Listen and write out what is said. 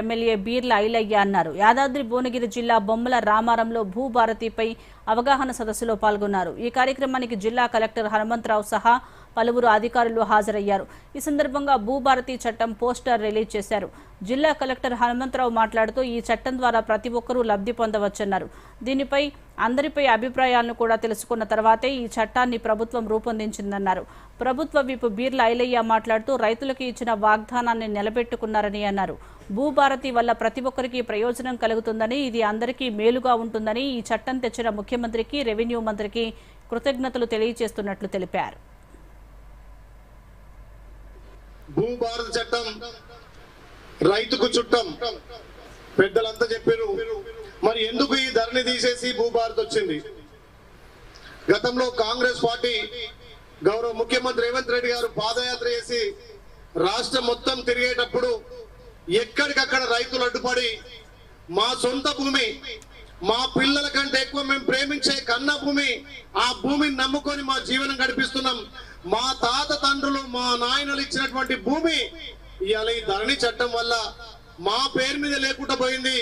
MLA Beerla Ailayya అన్నారు. యాదాద్రి భువనగిరి జిల్లా బొమ్మల రామారంలో భూభారతిపై అవగాహన సదస్సులో పాల్గొన్నారు. ఈ కార్యక్రమానికి జిల్లా కలెక్టర్ హనుమంతరావు సహా పలువురు అధికారులు హాజరయ్యారు. ఈ సందర్భంగా భూభారతి చట్టం పోస్టర్ రిలీజ్ చేశారు. జిల్లా కలెక్టర్ హనుమంతరావు మాట్లాడుతూ ఈ చట్టం ద్వారా ప్రతి ఒక్కరూ లబ్ధి పొందవచ్చన్నారు. దీనిపై అందరిపై అభిప్రాయాలను కూడా తెలుసుకున్న తర్వాతే ఈ చట్టాన్ని ప్రభుత్వం రూపొందించిందన్నారు. ప్రభుత్వ విప్ బీర్ల ఐలయ్య మాట్లాడుతూ రైతులకు ఇచ్చిన వాగ్దానాన్ని నిలబెట్టుకున్నారని అన్నారు. భూభారతి వల్ల ప్రతి ఒక్కరికి ప్రయోజనం కలుగుతుందని ఇది అందరికీ మేలుగా ఉంటుందని ఈ చట్టం తెచ్చిన ముఖ్యమంత్రికి రెవెన్యూ మంత్రికి కృతజ్ఞతలు తెలియజేస్తున్నట్లు తెలిపారు. భూభారత చట్టం రైతుకు చుట్టం. పెద్దలంతా చెప్పారు మరి ఎందుకు ఈ ధరని తీసేసి భూభారత్ వచ్చింది? గతంలో కాంగ్రెస్ పార్టీ గౌరవ ముఖ్యమంత్రి రేవంత్ రెడ్డి గారు పాదయాత్ర చేసి రాష్ట్రం మొత్తం తిరిగేటప్పుడు ఎక్కడికక్కడ రైతులు అడ్డుపడి మా సొంత భూమి మా పిల్లల కంటే ఎక్కువ మేము ప్రేమించే కన్న భూమి ఆ భూమిని నమ్ముకొని మా జీవనం గడిపిస్తున్నాం. మా తాత తండ్రులు మా నాయనలు ఇచ్చినటువంటి భూమి ఇవాళ ఈ ధరణి చట్టం వల్ల మా పేరు మీద లేకుండా పోయింది.